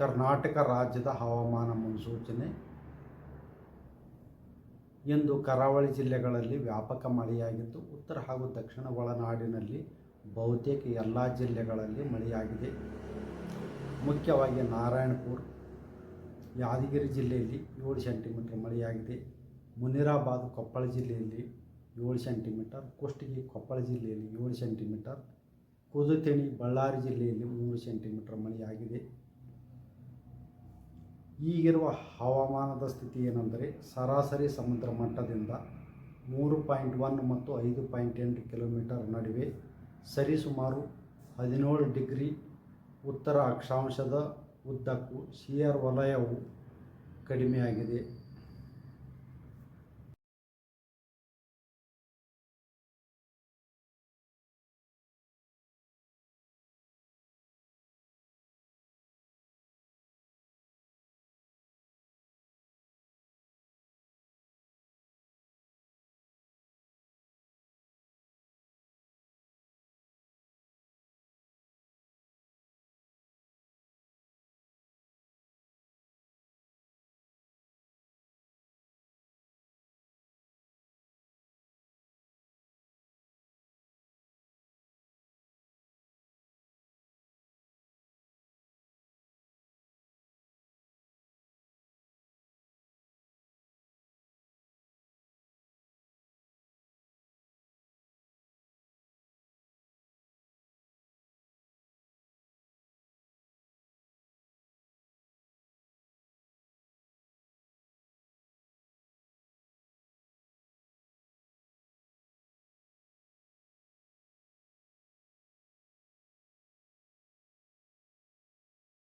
ಕರ್ನಾಟಕ ರಾಜ್ಯದ ಹವಾಮಾನ ಮುನ್ಸೂಚನೆ. ಇಂದು ಕರಾವಳಿ ಜಿಲ್ಲೆಗಳಲ್ಲಿ ವ್ಯಾಪಕ ಮಳೆಯಾಗಿದ್ದು, ಉತ್ತರ ಹಾಗೂ ದಕ್ಷಿಣ ಒಳನಾಡಿನಲ್ಲಿ ಬಹುತೇಕ ಎಲ್ಲ ಜಿಲ್ಲೆಗಳಲ್ಲಿ ಮಳೆಯಾಗಿದೆ. ಮುಖ್ಯವಾಗಿ ನಾರಾಯಣಪುರ, ಯಾದಗಿರಿ ಜಿಲ್ಲೆಯಲ್ಲಿ ಏಳು ಸೆಂಟಿಮೀಟರ್ ಮಳೆಯಾಗಿದೆ. ಮುನಿರಾಬಾದ್, ಕೊಪ್ಪಳ ಜಿಲ್ಲೆಯಲ್ಲಿ ಏಳು ಸೆಂಟಿಮೀಟರ್, ಕುಷ್ಟಗಿ, ಕೊಪ್ಪಳ ಜಿಲ್ಲೆಯಲ್ಲಿ ಏಳು ಸೆಂಟಿಮೀಟರ್ ಕುದುತೆಣಿ ಬಳ್ಳಾರಿ ಜಿಲ್ಲೆಯಲ್ಲಿ ಮೂರು ಸೆಂಟಿಮೀಟರ್ ಮಳೆಯಾಗಿದೆ. ಈಗಿರುವ ಹವಾಮಾನದ ಸ್ಥಿತಿ ಏನೆಂದರೆ ಸರಾಸರಿ ಸಮುದ್ರ ಮಟ್ಟದಿಂದ ಮೂರು ಪಾಯಿಂಟ್ ಒನ್ ಮತ್ತು ಐದು ಪಾಯಿಂಟ್ ಎಂಟು ಕಿಲೋಮೀಟರ್ ನಡುವೆ ಸರಿಸುಮಾರು ಹದಿನೇಳು ಡಿಗ್ರಿ ಉತ್ತರ ಅಕ್ಷಾಂಶದ ಉದ್ದಕ್ಕೂ ಶಿಯರ್ ವಲಯವು ಕಡಿಮೆಯಾಗಿದೆ.